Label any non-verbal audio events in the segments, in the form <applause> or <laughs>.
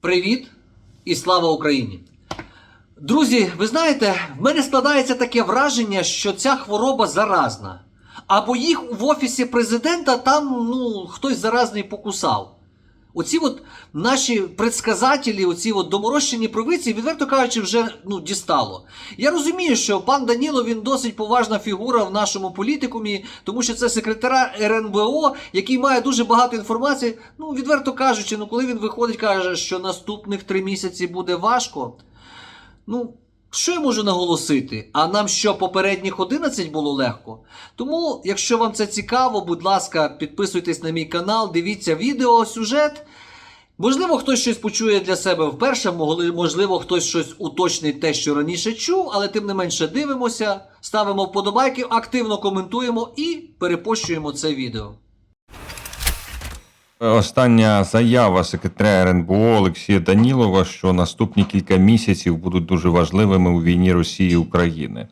Привіт і слава Україні! Друзі, ви знаєте, в мене складається таке враження, що ця хвороба заразна. Або їх в офісі президента там ну, хтось заразний покусав. Оці от наші предсказателі, оці от доморощені провидці, відверто кажучи, вже ну, дістало. Я розумію, що пан Даніло він досить поважна фігура в нашому політикумі, тому що це секретар РНБО, який має дуже багато інформації. Ну, відверто кажучи, ну коли він виходить, каже, що наступних три місяці буде важко. Ну, що я можу наголосити? А нам що попередніх 11 було легко? Тому, якщо вам це цікаво, будь ласка, підписуйтесь на мій канал, дивіться відео, сюжет. Можливо, хтось щось почує для себе вперше, можливо, хтось щось уточнить те, що раніше чув, але тим не менше дивимося, ставимо вподобайки, активно коментуємо і перепощуємо це відео. Остання заява секретаря РНБО Олексія Данілова, що наступні кілька місяців будуть дуже важливими у війні Росії і України.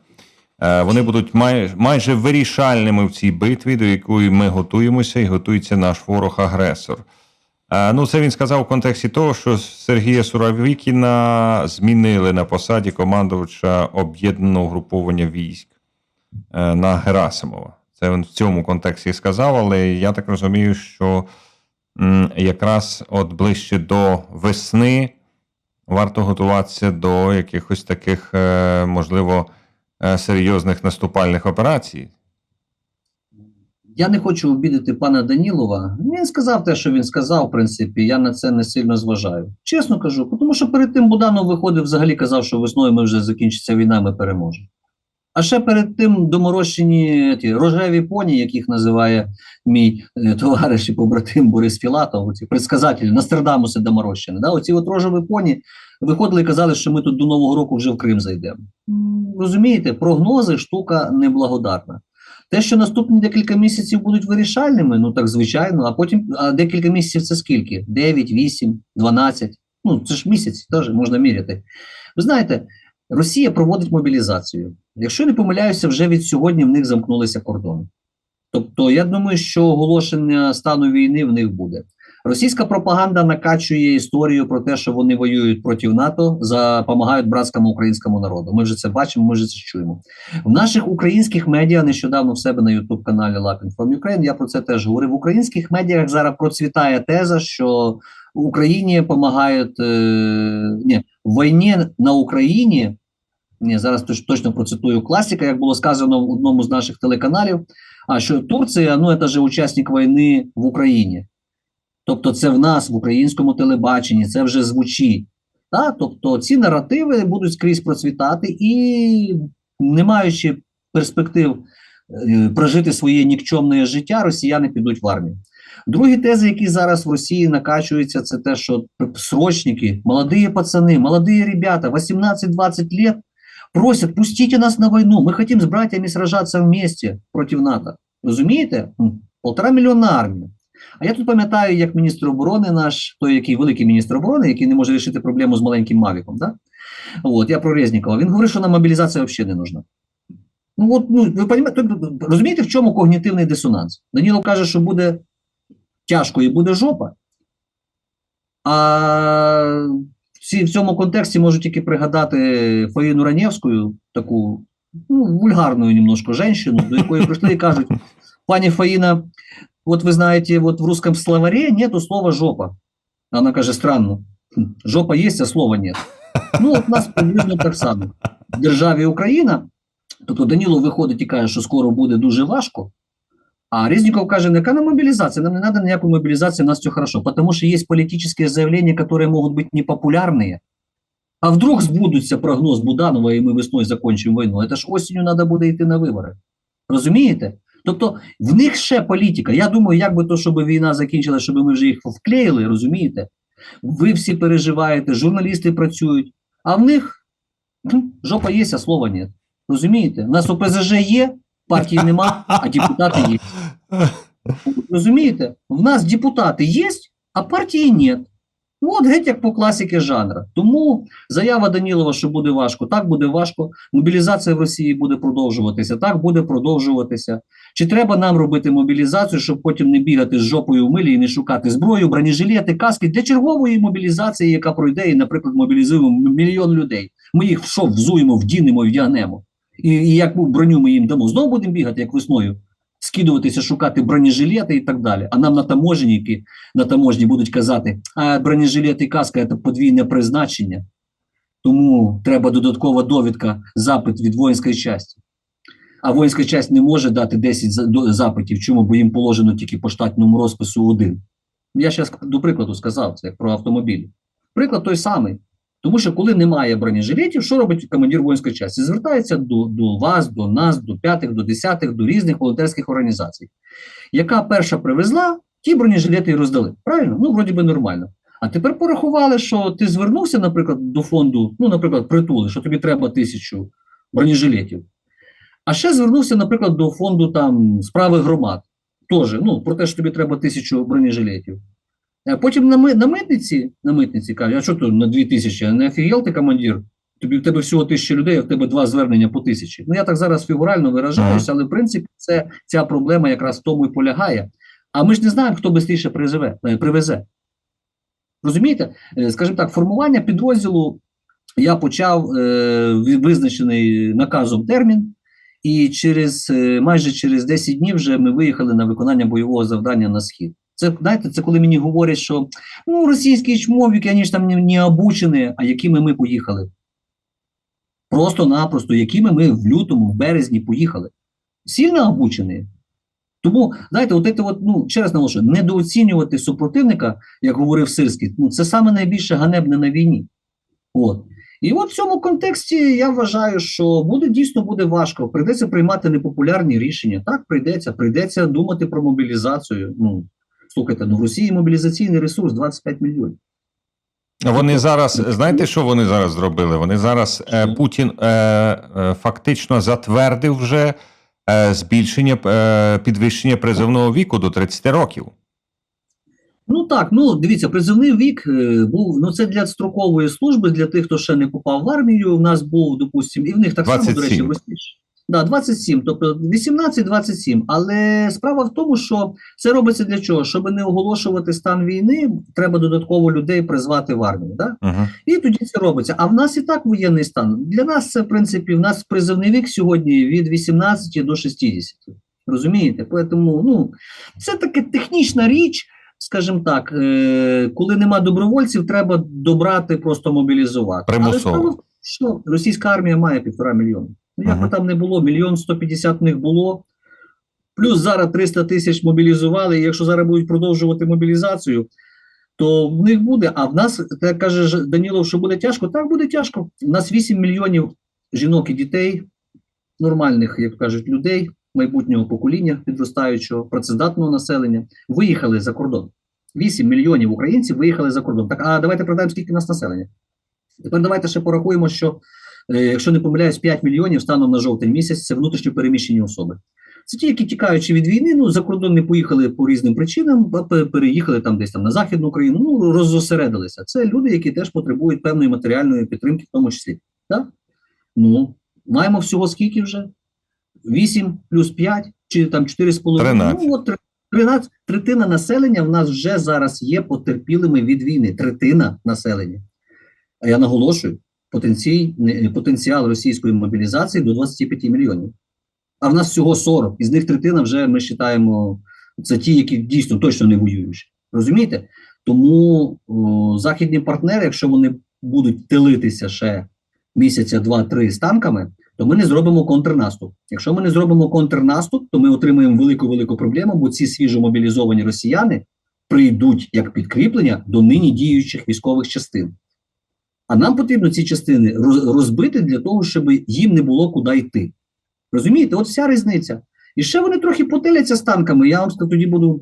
Е, Вони будуть май, майже вирішальними в цій битві, до якої ми готуємося, і готується наш ворог-агресор. Е, Ну, це він сказав в контексті того, що Сергія Суровікіна змінили на посаді командувача об'єднаного груповання військ е, на Герасимова. Це він в цьому контексті сказав, але я так розумію, що якраз от ближче до весни варто готуватися до якихось таких, е, можливо, е, серйозних наступальних операцій. Я не хочу обідати пана Данілова. Він сказав те, що він сказав, в принципі, я на це не сильно зважаю. Чесно кажу, тому що перед тим Буданов виходив, взагалі казав, що весною ми вже закінчиться війна, ми переможемо. А ще перед тим доморощені ті, рожеві поні, яких називає мій е, товариш і побратим Борис Філатов, оці предсказателі, Нострадамуси доморощені. Да? Оці от рожеві поні виходили і казали, що ми тут до Нового року вже в Крим зайдемо. Розумієте, прогнози штука неблагодарна. Те, що наступні декілька місяців будуть вирішальними, ну так звичайно, а потім а декілька місяців це скільки? 9, 8, 12. Ну, це ж місяць, теж можна міряти. Ви знаєте, Росія проводить мобілізацію. Якщо не помиляюся, вже від сьогодні в них замкнулися кордони. Тобто, я думаю, що оголошення стану війни в них буде. Російська пропаганда накачує історію про те, що вони воюють проти НАТО, допомагають братському українському народу. Ми вже це бачимо, ми вже це чуємо. В наших українських медіа нещодавно в себе на youtube каналі Lapin from Ukraine, я про це теж говорив. В українських медіах зараз процвітає теза, що в Україні допомагають е, ні, в війні на Україні. Ні, зараз точно процитую класика, як було сказано в одному з наших телеканалів. А що Турція, ну це же учасник війни в Україні. Тобто, це в нас в українському телебаченні, це вже звучить. Та? Тобто ці наративи будуть скрізь процвітати і, не маючи перспектив е, прожити своє нікчемне життя, росіяни підуть в армію. Другі тези, які зараз в Росії накачуються, це те, що срочники, молоді пацани, молоді ребята, 18-20 лет, просять, пустите нас на війну, ми хочемо з братьями сражатися вместе проти НАТО. Розумієте? Полтора мільйона армія. А я тут пам'ятаю, як міністр оборони наш, той, який великий міністр оборони, який не може вирішити проблему з маленьким Мавіком, да? От, я про Резнікова. Він говорив, що нам мобілізація взагалі не нужна. Ну, от, ну, ви розумієте, в чому когнітивний дисонанс? Данілов каже, що буде тяжко і буде жопа. А всі в цьому контексті можу тільки пригадати Фаїну Ранєвську, таку ну, вульгарну немножко женщину, до якої прийшли і кажуть: пані Фаїна, от ви знаєте, от в русском словаре нету слова жопа. Вона каже, странно. Жопа є, а слова нет. Ну, от нас приблизно так само. В державі Україна, тобто Даніло виходить і каже, що скоро буде дуже важко. А Резніков каже, яка нам мобілізація? Нам не треба ніякої мобілізації, у нас все хорошо. Потому що є політичні заявлення, які можуть бути непопулярні. А вдруг збудуться прогноз Буданова, і ми весною закінчимо війну. Це ж осінню треба буде йти на вибори. Розумієте? Тобто в них ще політика. Я думаю, як би то, щоб війна закінчилася, щоб ми вже їх вклеїли, розумієте? Ви всі переживаєте, журналісти працюють, а в них жопа є, а слова нет. Розумієте? У нас ОПЗЖ є, партії нема, а депутати є. Розумієте? В нас депутати є, а партії нет. Ну, от геть як по класіки жанра. Тому заява Данілова, що буде важко, так буде важко. Мобілізація в Росії буде продовжуватися, так буде продовжуватися. Чи треба нам робити мобілізацію, щоб потім не бігати з жопою в милі і не шукати зброю, бронежилети, каски для чергової мобілізації, яка пройде, і, наприклад, мобілізуємо мільйон людей. Ми їх що взуємо, вдінемо і вдягнемо. І, і яку броню ми їм дамо? Знову будемо бігати, як весною, скидуватися, шукати бронежилети і так далі. А нам на таможенники на таможні будуть казати, а бронежилет і каска це подвійне призначення. Тому треба додаткова довідка, запит від воїнської частини. А воїнська часть не може дати 10 запитів. Чому? Бо їм положено тільки по штатному розпису один. Я зараз до прикладу сказав, це як про автомобілі. Приклад той самий. Тому що коли немає бронежилетів, що робить командир воїнської частини? Звертається до, до вас, до нас, до п'ятих, до десятих, до різних волонтерських організацій. Яка перша привезла, ті бронежилети і роздали. Правильно? Ну, вроді би нормально. А тепер порахували, що ти звернувся, наприклад, до фонду, ну, наприклад, притули, що тобі треба тисячу бронежилетів. А ще звернувся, наприклад, до фонду там справи громад. Теж, ну, про те, що тобі треба тисячу бронежилетів. А потім на, на митниці, на митниці кажуть, а що тут на дві тисячі? А Не офігел ти командир? Тобі в тебе всього тисяча людей, а в тебе два звернення по тисячі. Ну я так зараз фігурально виражаюся, але в принципі це ця проблема якраз в тому і полягає. А ми ж не знаємо, хто швидше е, привезе. Розумієте? Е, Скажімо так, формування підрозділу я почав е, визначений наказом термін, і через е, майже через 10 днів вже ми виїхали на виконання бойового завдання на схід. Це знаєте, це коли мені говорять, що ну російські чмовіки, вони ж там не, не обучені, а якими ми поїхали. Просто-напросто, якими ми в лютому, в березні поїхали. Сильно обучені. Тому, знаєте, от це от, ну, ще наголошую, недооцінювати супротивника, як говорив Сирський, ну, це саме найбільше ганебне на війні. От. І от в цьому контексті я вважаю, що буде дійсно буде важко. Прийдеться приймати непопулярні рішення. Так, прийдеться, прийдеться думати про мобілізацію. Ну, слухайте, ну в Росії мобілізаційний ресурс 25 мільйонів. Вони зараз, знаєте, що вони зараз зробили? Вони зараз е, Путін е, е, фактично затвердив вже е, збільшення е, підвищення призовного віку до 30 років. Ну так, ну дивіться, призовний вік був ну це для строкової служби, для тих, хто ще не попав в армію. У нас був, допустимо, і в них так само, до речі, в Росії. Да, 27, тобто 18-27. Але справа в тому, що це робиться для чого? Щоб не оголошувати стан війни, треба додатково людей призвати в армію. Да? Угу. І тоді це робиться. А в нас і так воєнний стан. Для нас це, в принципі, в нас призовний вік сьогодні від 18 до 60. Розумієте? Тому, ну, це таке технічна річ, скажімо так, е, коли нема добровольців, треба добрати, просто мобілізувати. Примусово. Але справа в тому, що російська армія має півтора мільйона. Ну, як би там не було, мільйон 150 в них було. Плюс зараз 300 тисяч мобілізували, і якщо зараз будуть продовжувати мобілізацію, то в них буде. А в нас, так каже Данілов, що буде тяжко. Так буде тяжко. У нас 8 мільйонів жінок і дітей, нормальних, як кажуть, людей, майбутнього покоління, підростаючого, працездатного населення, виїхали за кордон. 8 мільйонів українців виїхали за кордон. Так, а давайте пригадаємо, скільки в нас населення. Тепер давайте ще порахуємо, що, якщо не помиляюсь, 5 мільйонів станом на жовтень місяць це внутрішньо переміщені особи. Це ті, які тікаючи від війни, ну за кордон не поїхали по різним причинам, а переїхали там десь там на західну Україну, ну роззосередилися. Це люди, які теж потребують певної матеріальної підтримки, в тому числі. Так? Ну, маємо всього скільки вже? 8 плюс 5, чи там 4,5. 13. Ну, от 13, третина населення в нас вже зараз є потерпілими від війни. Третина населення. А я наголошую, потенціал російської мобілізації до 25 мільйонів. А в нас всього 40. Із них третина вже ми вважаємо, це ті, які дійсно точно не воюють. Розумієте? Тому о, західні партнери, якщо вони будуть тилитися ще місяця, два-три з танками, то ми не зробимо контрнаступ. Якщо ми не зробимо контрнаступ, то ми отримаємо велику велику проблему, бо ці свіжо мобілізовані росіяни прийдуть як підкріплення до нині діючих військових частин. А нам потрібно ці частини розбити для того, щоб їм не було куди йти. Розумієте, от вся різниця. І ще вони трохи потиляться з танками. Я вам тоді буду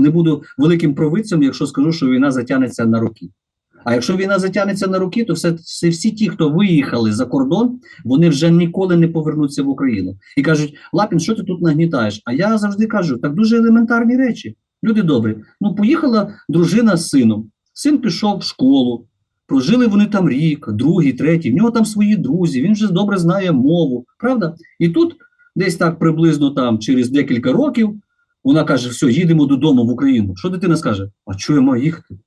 не буду великим провидцем, якщо скажу, що війна затягнеться на роки. А якщо війна затягнеться на роки, то все, все всі ті, хто виїхали за кордон, вони вже ніколи не повернуться в Україну. І кажуть: Лапін, що ти тут нагнітаєш? А я завжди кажу, так дуже елементарні речі. Люди добрі. Ну, поїхала дружина з сином. Син пішов в школу, прожили вони там рік, другий, третій, в нього там свої друзі, він вже добре знає мову, правда? І тут десь так приблизно там через декілька років вона каже: все, їдемо додому в Україну. Що дитина скаже? А чого я маю їхати?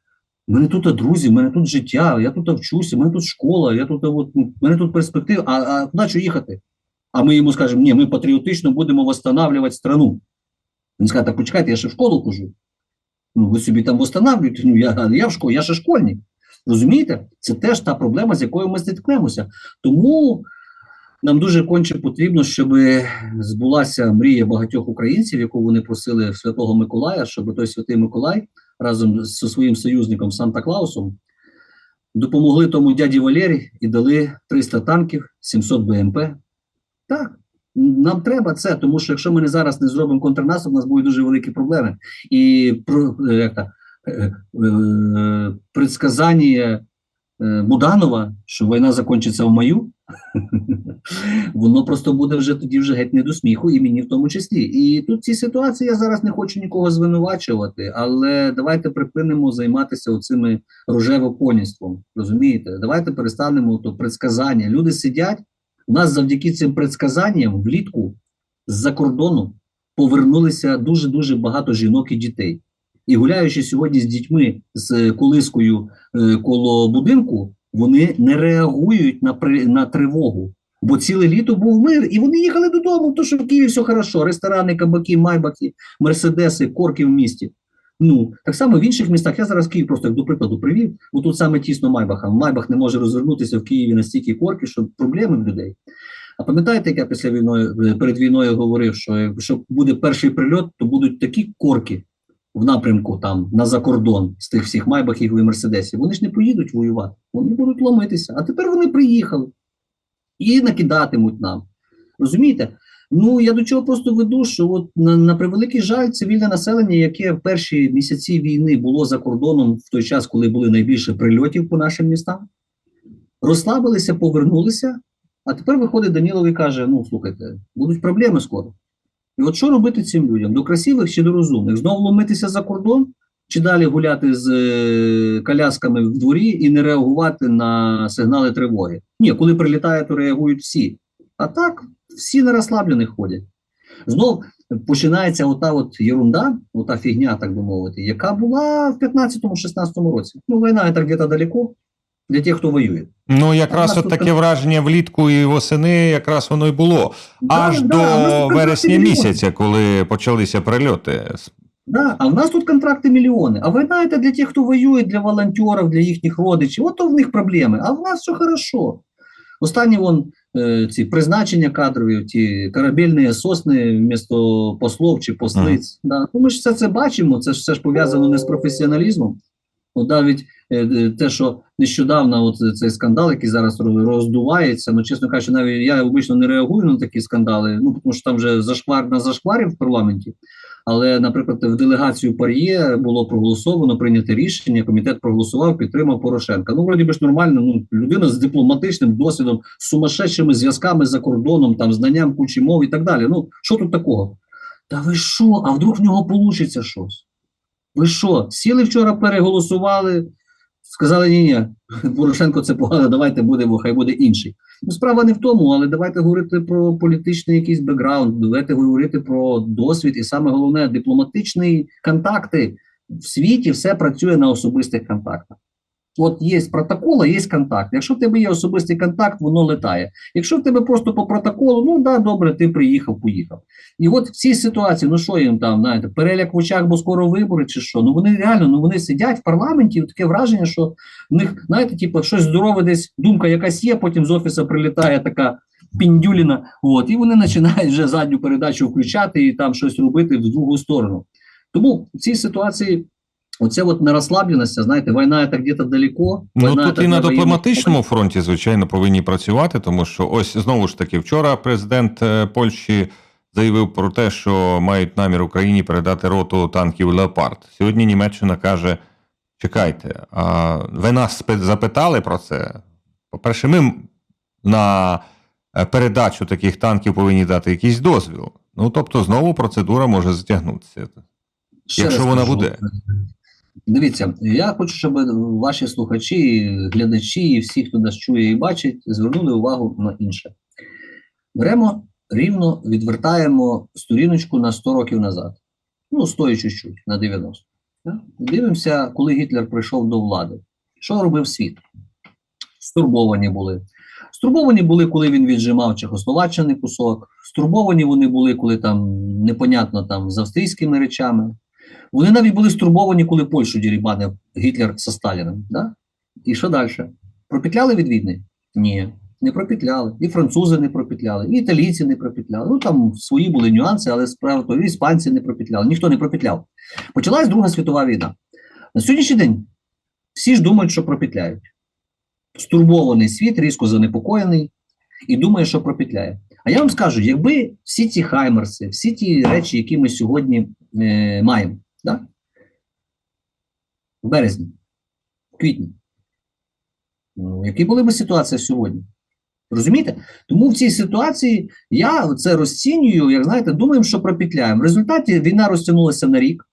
У мене тут друзі, в мене тут життя, я тут вчуся, в мене тут школа, я тут от, ну, в мене тут перспектива, а, а куди що їхати? А ми йому скажемо, ні, ми патріотично будемо восстанавливати страну. Він скаже, так почекайте, я ще в школу хожу. Ну, ви собі там восстанавлюєте, ну я, я в школі, я ще школьник. Розумієте? Це теж та проблема, з якою ми стикнемося. Тому нам дуже конче потрібно, щоб збулася мрія багатьох українців, яку вони просили в Святого Миколая, щоб той святий Миколай разом зі своїм союзником Санта Клаусом допомогли тому дяді Валері і дали 300 танків, 700 БМП. Так, нам треба це, тому що якщо ми не зараз не зробимо контрнаступ, у нас будуть дуже великі проблеми. І е, як та, е, предсказання е, Буданова, що війна закінчиться в маю, <laughs> воно просто буде вже тоді вже геть не до сміху, і мені в тому числі. І тут в цій ситуації я зараз не хочу нікого звинувачувати, але давайте припинимо займатися оцими рожевопоніством. Розумієте? Давайте перестанемо то предсказання. Люди сидять. У нас завдяки цим предсказанням влітку з-за кордону повернулися дуже дуже багато жінок і дітей. І гуляючи сьогодні з дітьми з колискою е, коло будинку, вони не реагують на при, на тривогу. Бо ціле літо був мир, і вони їхали додому, тому що в Києві все хорошо. Ресторани, кабаки, майбаки, мерседеси, корки в місті. Ну, так само в інших містах. Я зараз Київ просто як до прикладу привів, бо тут саме тісно Майбаха. Майбах не може розвернутися в Києві настільки корки, що проблеми в людей. А пам'ятаєте, як я після війною перед війною говорив, що якщо буде перший прильот, то будуть такі корки в напрямку там на закордон з тих всіх майбахів і мерседесів. Вони ж не поїдуть воювати, вони будуть ломитися. А тепер вони приїхали і накидатимуть нам. Розумієте? Ну я до чого просто веду, що от на, на превеликий жаль, цивільне населення, яке в перші місяці війни було за кордоном в той час, коли були найбільше прильотів по нашим містам, розслабилися, повернулися. А тепер виходить Данілов і каже: ну слухайте, будуть проблеми скоро. І от що робити цим людям? До красивих чи до розумних? Знову ломитися за кордон, чи далі гуляти з е, колясками в дворі і не реагувати на сигнали тривоги? Ні, коли прилітає, то реагують всі. А так, всі на розслаблених ходять. Знов починається ота от єрунда, ота фігня, так би мовити, яка була в 15-16 році. Ну, війна це где-то далеко для тих, хто воює. Ну, якраз от таке враження влітку і восени, якраз воно й було. Аж Да, да, до тут вересня місяця, коли почалися прильоти. Да, а в нас тут контракти мільйони. А війна це для тих, хто воює, для волонтерів, для їхніх родичів. От то в них проблеми. А в нас все хорошо. Останні вон е, ці призначення кадрові, ті корабельні сосни вмісто послов чи послиць. Да. Ну, ми ж все це бачимо, це ж все ж пов'язано не з професіоналізмом. От навіть е, е, те, що нещодавно от цей скандал, який зараз роздувається, ну чесно кажучи, навіть я обично не реагую на такі скандали, ну тому що там вже зашквар на зашкварі в парламенті. Але, наприклад, в делегацію Пар'є було проголосовано, прийняте рішення. Комітет проголосував, підтримав Порошенка. Ну, вроді би ж нормально. Ну, людина з дипломатичним досвідом, з сумасшедшими зв'язками за кордоном, там знанням кучі мов і так далі. Ну, що тут такого? Та ви що? А вдруг в нього получиться щось? Ви що? Сіли вчора, переголосували, сказали: ні, ні, Порошенко це погано, давайте будемо, хай буде інший. Ну, справа не в тому, але давайте говорити про політичний якийсь бекграунд, давайте говорити про досвід і саме головне дипломатичні контакти. В світі все працює на особистих контактах. От є протокол, а є контакт. Якщо в тебе є особистий контакт, воно летає. Якщо в тебе просто по протоколу, ну да, добре, ти приїхав, поїхав. І от в цій ситуації, ну що їм там, знаєте, переляк в очах, бо скоро вибори, чи що? Ну вони реально ну вони сидять в парламенті, і таке враження, що в них, знаєте, типу, щось здорове десь думка якась є, потім з офісу прилітає така піндюліна, от, і вони починають вже задню передачу включати і там щось робити в другу сторону. Тому в цій ситуації. Оце от нерозслабленість, знаєте, війна це где-то далеко. Ну тут і на дипломатичному фронті, звичайно, повинні працювати, тому що ось знову ж таки, вчора президент е, Польщі заявив про те, що мають намір Україні передати роту танків Леопард. Сьогодні Німеччина каже: чекайте, а ви нас запитали про це? По-перше, ми на е, передачу таких танків повинні дати якийсь дозвіл. Ну тобто, знову процедура може затягнутися. Ще Якщо вона буде. Дивіться, я хочу, щоб ваші слухачі, глядачі і всі, хто нас чує і бачить, звернули увагу на інше. Беремо рівно, відвертаємо сторіночку на 100 років назад. Ну, 100 і чуть-чуть, на 90. Да? Дивимося, коли Гітлер прийшов до влади. Що робив світ? Стурбовані були. Стурбовані були, коли він віджимав Чехословаччини кусок. Стурбовані вони були, коли там непонятно там з австрійськими речами. Вони навіть були стурбовані, коли Польщу дірібанив Гітлер зі Сталіним. Да? І що далі? Пропетляли від війни? Ні, не пропетляли. І французи не пропетляли, і італійці не пропетляли. Ну там свої були нюанси, але справа то і іспанці не пропетляли. Ніхто не пропетляв. Почалась Друга світова війна. На сьогоднішній день всі ж думають, що пропетляють. Стурбований світ, різко занепокоєний і думає, що пропетляє. А я вам скажу, якби всі ці хаймерси, всі ті речі, які ми сьогодні е, маємо, да? в березні, в квітні, ну, які були б ситуація сьогодні? Розумієте? Тому в цій ситуації я це розцінюю, як знаєте, думаємо, що пропетляємо. В результаті війна розтягнулася на рік.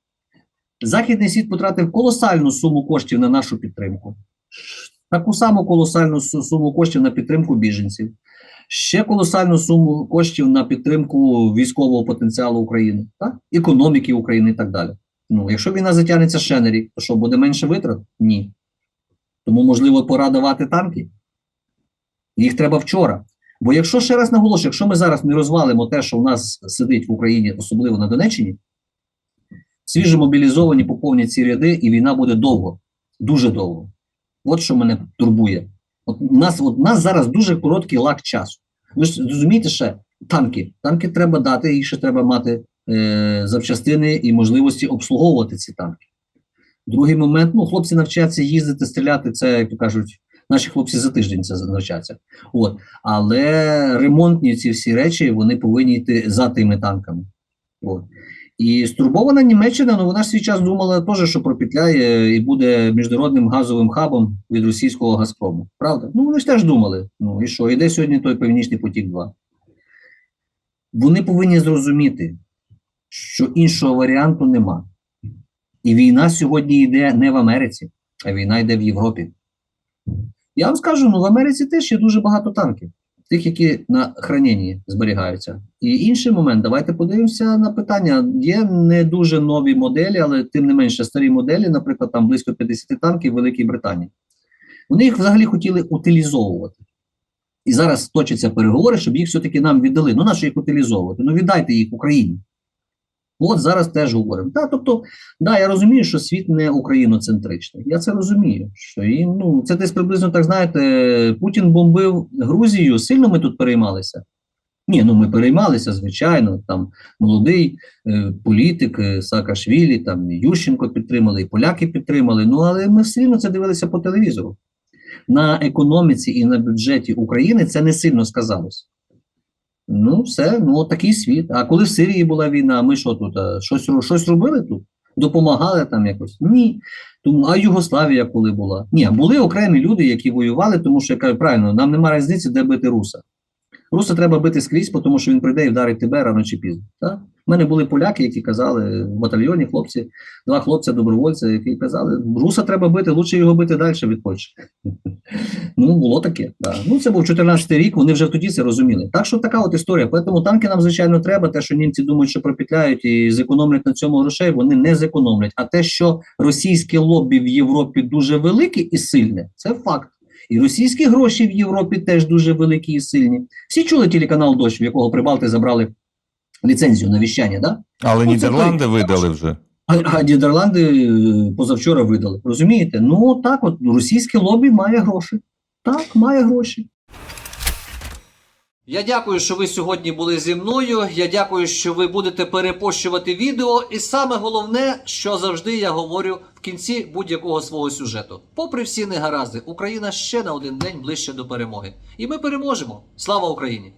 Західний світ потратив колосальну суму коштів на нашу підтримку. Таку саму колосальну суму коштів на підтримку біженців, ще колосальну суму коштів на підтримку військового потенціалу України, так? економіки України і так далі. Ну, якщо війна затягнеться ще на рік, то що буде менше витрат? Ні. Тому, можливо, пора давати танки. Їх треба вчора. Бо якщо ще раз наголошую, якщо ми зараз не розвалимо те, що в нас сидить в Україні, особливо на Донеччині, свіжо мобілізовані поповнять ці ряди, і війна буде довго, дуже довго. От що мене турбує. От у нас, от у нас зараз дуже короткий лак часу. Ви ж розумієте ще, танки. Танки треба дати, їх ще треба мати е, запчастини і можливості обслуговувати ці танки. Другий момент, ну, хлопці навчаться їздити, стріляти, це, як то кажуть, наші хлопці за тиждень це навчаться. От. Але ремонтні ці всі речі вони повинні йти за тими танками. От. І стурбована Німеччина, ну вона ж свій час думала теж, що пропетляє і буде міжнародним газовим хабом від російського Газпрому. Правда? Ну вони ж теж думали. Ну і що? Іде сьогодні той Північний потік 2. Вони повинні зрозуміти, що іншого варіанту нема. І війна сьогодні йде не в Америці, а війна йде в Європі. Я вам скажу, ну в Америці теж є дуже багато танків, тих, які на храненні зберігаються. І інший момент, давайте подивимося на питання. Є не дуже нові моделі, але тим не менше старі моделі, наприклад, там близько 50 танків в Великій Британії. Вони їх взагалі хотіли утилізовувати. І зараз точаться переговори, щоб їх все-таки нам віддали. Ну, нащо їх утилізовувати? Ну, віддайте їх Україні. От зараз теж говоримо. Да, тобто, да, я розумію, що світ не україноцентричний. Я це розумію. Що і, ну, це десь приблизно так знаєте, Путін бомбив Грузію, сильно ми тут переймалися. Ні, ну ми переймалися, звичайно. Там молодий е, політик е, Саакашвілі, там Ющенко підтримали, і поляки підтримали. Ну але ми рівно це дивилися по телевізору. На економіці і на бюджеті України це не сильно сказалось. Ну, все, ну такий світ. А коли в Сирії була війна, ми що тут? а, Щось, щось робили тут? Допомагали там якось? Ні. Тому, а Югославія коли була? Ні, були окремі люди, які воювали, тому що я кажу, правильно, нам немає різниці, де бити руса. Руса треба бити скрізь, тому що він прийде і вдарить тебе рано чи пізно. Так? У мене були поляки, які казали в батальйоні хлопці, два хлопця добровольця, які казали, руса треба бити, лучше його бити далі від Польщі. Ну, було таке. Да. Ну, це був 14 рік, вони вже тоді це розуміли. Так що така от історія. Тому танки нам, звичайно, треба. Те, що німці думають, що пропетляють і зекономлять на цьому грошей, вони не зекономлять. А те, що російське лобі в Європі дуже велике і сильне, це факт. І російські гроші в Європі теж дуже великі і сильні. Всі чули телеканал Дощ, в якого Прибалти забрали ліцензію на віщання, да? Але Ну, Нідерланди той- видали вже. А, а Нідерланди е, позавчора видали. Розумієте? Ну так, от російське лобі має гроші. Так, має гроші. Я дякую, що ви сьогодні були зі мною. Я дякую, що ви будете перепощувати відео. І саме головне, що завжди я говорю в кінці будь-якого свого сюжету. Попри всі негаразди, Україна ще на один день ближче до перемоги. І ми переможемо. Слава Україні!